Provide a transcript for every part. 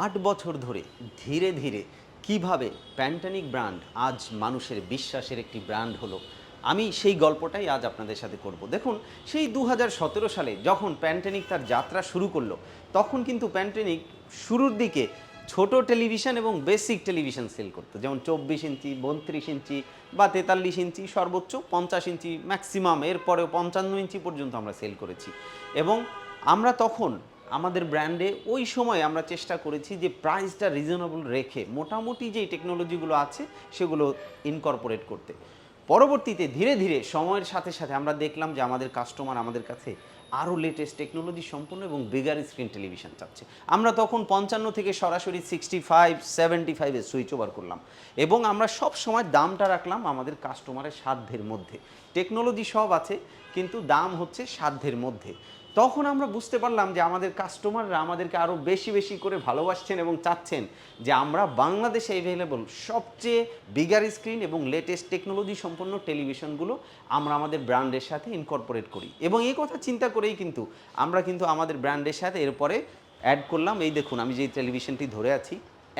আট বছর ধরে ধীরে ধীরে কীভাবে প্যান্টানিক ব্র্যান্ড আজ মানুষের বিশ্বাসের একটি ব্র্যান্ড হলো, আমি সেই গল্পটাই আজ আপনাদের সাথে করব। দেখুন, সেই দু হাজার সতেরো সালে যখন প্যান্টানিক তার যাত্রা শুরু করল, তখন কিন্তু প্যান্টানিক শুরুর দিকে ছোট টেলিভিশন এবং বেসিক টেলিভিশন সেল করতো। যেমন চব্বিশ ইঞ্চি, বত্রিশ ইঞ্চি বা তেতাল্লিশ ইঞ্চি সর্বোচ্চ পঞ্চাশ ইঞ্চি ম্যাক্সিমাম, এরপরেও পঞ্চান্ন ইঞ্চি পর্যন্ত আমরা সেল করেছি। এবং আমরা তখন আমাদের ব্র্যান্ডে ওই সময় আমরা চেষ্টা করেছি যে প্রাইসটা রিজনেবল রেখে মোটামুটি যেই টেকনোলজিগুলো আছে সেগুলো ইনকর্পোরেট করতে। পরবর্তীতে ধীরে ধীরে সময়ের সাথে সাথে আমরা দেখলাম যে আমাদের কাস্টমার আমাদের কাছে আরও লেটেস্ট টেকনোলজি সম্পন্ন এবং বিগার স্ক্রিন টেলিভিশন চাচ্ছে। আমরা তখন পঞ্চান্ন থেকে সরাসরি সিক্সটি ফাইভ সেভেন্টি ফাইভে সুইচ ওভার করলাম এবং আমরা সব সময় দামটা রাখলাম আমাদের কাস্টমারের সাধ্যের মধ্যে। টেকনোলজি সব আছে, কিন্তু দাম হচ্ছে সাধ্যের মধ্যে। তখন আমরা বুঝতে পারলাম যে আমাদের কাস্টমাররা আমাদেরকে আরও বেশি বেশি করে ভালোবাসছেন এবং চাচ্ছেন যে আমরা বাংলাদেশে অ্যাভেলেবল সবচেয়ে বিগার স্ক্রিন এবং লেটেস্ট টেকনোলজি সম্পন্ন টেলিভিশনগুলো আমরা আমাদের ব্র্যান্ডের সাথে ইনকর্পোরেট করি। এবং এই কথা চিন্তা করেই কিন্তু আমরা কিন্তু আমাদের ব্র্যান্ডের সাথে এরপরে অ্যাড করলাম, এই দেখুন আমি যেই টেলিভিশনটি ধরে আছি,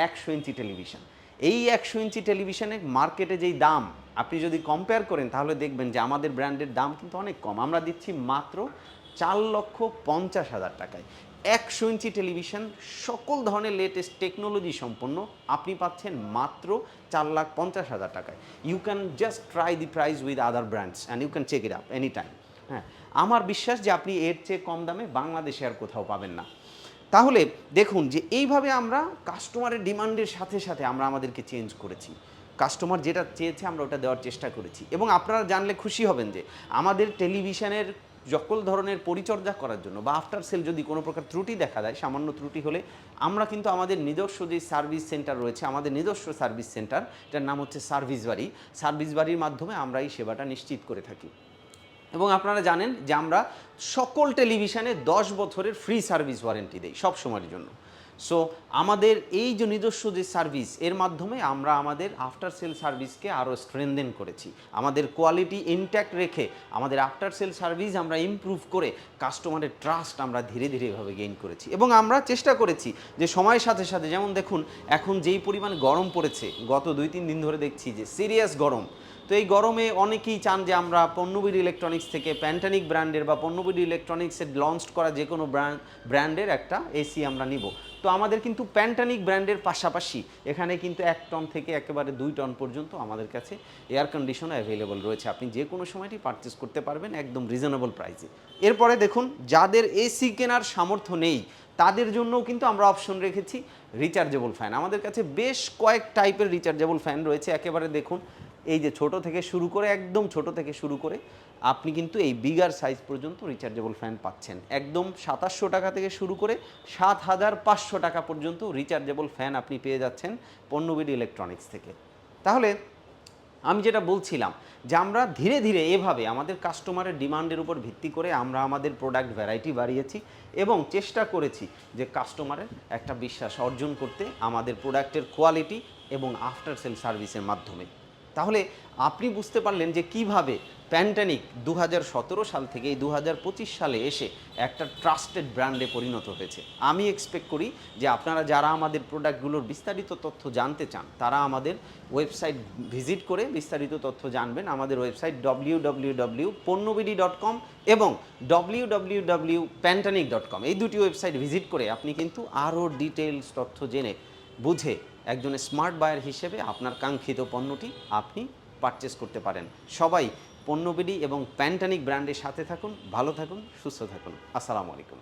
একশো ইঞ্চি টেলিভিশন এই একশো ইঞ্চি টেলিভিশনের মার্কেটে যেই দাম, আপনি যদি কম্পেয়ার করেন তাহলে দেখবেন যে আমাদের ব্র্যান্ডের দাম কিন্তু অনেক কম। আমরা দিচ্ছি মাত্র চার লক্ষ পঞ্চাশ হাজার টাকায়। একশো ইঞ্চি টেলিভিশন, সকল ধরনের লেটেস্ট টেকনোলজি সম্পন্ন, আপনি পাচ্ছেন মাত্র চার লাখ পঞ্চাশ হাজার টাকায়। You can just try the price with other brands and you can check it up any time হ্যাঁ আমার বিশ্বাস যে আপনি এর চেয়ে কম দামে বাংলাদেশে আর কোথাও পাবেন না। তাহলে দেখুন যে এইভাবে আমরা কাস্টমারের ডিমান্ডের সাথে সাথে আমরা আমাদেরকে চেঞ্জ করেছি। কাস্টমার যেটা চেয়েছে আমরা ওটা দেওয়ার চেষ্টা করেছি। এবং আপনারা জানলে খুশি হবেন যে আমাদের টেলিভিশনের সকল ধরনের পরিচর্যা করার জন্য বা আফটার সেল যদি কোনো প্রকার ত্রুটি দেখা দেয়, সামান্য ত্রুটি হলে আমরা কিন্তু আমাদের নিজস্ব যে সার্ভিস সেন্টার রয়েছে, আমাদের নিজস্ব সার্ভিস সেন্টার যার নাম হচ্ছে সার্ভিস বাড়ি। সার্ভিস বাড়ির মাধ্যমে আমরা এই সেবাটা নিশ্চিত করে থাকি। এবং আপনারা জানেন যে আমরা সকল টেলিভিশনে দশ বছরের ফ্রি সার্ভিস ওয়ারেন্টি দেই সব সময়ের জন্য। সো আমাদের এই যে নিজস্ব যে সার্ভিস, এর মাধ্যমে আমরা আমাদের আফটার সেল সার্ভিসকে আরও স্ট্রেনদেন করেছি। আমাদের কোয়ালিটি ইনট্যাক্ট রেখে আমাদের আফটার সেল সার্ভিস আমরা ইমপ্রুভ করে কাস্টমারের ট্রাস্ট আমরা ধীরে ধীরে এভাবে গেইন করেছি। এবং আমরা চেষ্টা করেছি যে সময়ের সাথে সাথে, যেমন দেখুন, এখন যেই পরিমাণ গরম পড়েছে, গত দুই তিন দিন ধরে দেখছি যে সিরিয়াস গরম তো এই গরমে অনেকেই চান যে আমরা পণ্যবিড়ি ইলেকট্রনিক্স থেকে প্যান্টানিক ব্র্যান্ডের বা পণ্যবিড়ি ইলেকট্রনিক্সের লঞ্চ করা যে কোনো ব্র্যান্ড ব্র্যান্ডের একটা এসি আমরা নিব। তো আমাদের কিন্তু প্যান্টানিক ব্র্যান্ডের পাশাপাশি এখানে কিন্তু এক টন থেকে একেবারে দুই টন পর্যন্ত আমাদের কাছে এয়ার কন্ডিশনও অ্যাভেলেবল রয়েছে। আপনি যে কোনো সময়টি পারচেস করতে পারবেন একদম রিজনেবল প্রাইসে এরপরে দেখুন, যাদের এসি কেনার সামর্থ্য নেই, তাদের জন্যও কিন্তু আমরা অপশন রেখেছি রিচার্জেবল ফ্যান আমাদের কাছে বেশ কয়েক টাইপের রিচার্জেবল ফ্যান রয়েছে। একেবারে দেখুন এই যে ছোট থেকে শুরু করে, একদম ছোট থেকে শুরু করে, আপনি কিন্তু এই বিগার সাইজ পর্যন্ত রিচার্জেবল ফ্যান পাচ্ছেন। একদম সাতাশশো টাকা থেকে শুরু করে সাত হাজার পাঁচশো টাকা পর্যন্ত রিচার্জেবল ফ্যান আপনি পেয়ে যাচ্ছেন পণ্যবিডি ইলেকট্রনিক্স থেকে। তাহলে আমি যেটা বলছিলাম যে আমরা ধীরে ধীরে এভাবে আমাদের কাস্টমারের ডিমান্ডের উপর ভিত্তি করে আমরা আমাদের প্রোডাক্ট ভ্যারাইটি বাড়িয়েছি এবং চেষ্টা করেছি যে কাস্টমারের একটা বিশ্বাস অর্জন করতে আমাদের প্রোডাক্টের কোয়ালিটি এবং আফটার সেল সার্ভিসের মাধ্যমে। তাহলে আপনি বুঝতে পারলেন যে কীভাবে প্যান্টানিক দু হাজার সতেরো সাল থেকে এই দু হাজার পঁচিশ সালে এসে একটা ট্রাস্টেড ব্র্যান্ডে পরিণত হয়েছে। আমি এক্সপেক্ট করি যে আপনারা যারা আমাদের প্রোডাক্টগুলোর বিস্তারিত তথ্য জানতে চান, তারা আমাদের ওয়েবসাইট ভিজিট করে বিস্তারিত তথ্য জানবেন আমাদের website W W W dot com এবং W W W dot com এই দুটি ওয়েবসাইট ভিজিট করে আপনি কিন্তু আরও ডিটেলস তথ্য জেনে বুঝে একজন স্মার্ট বায়ার হিসেবে আপনার কাঙ্ক্ষিত পণ্যটি আপনি পারচেস করতে পারেন। সবাই পণ্যবিডি এবং প্যান্টানিক ব্র্যান্ডের সাথে থাকুন, ভালো থাকুন, সুস্থ থাকুন। আসসালামু আলাইকুম।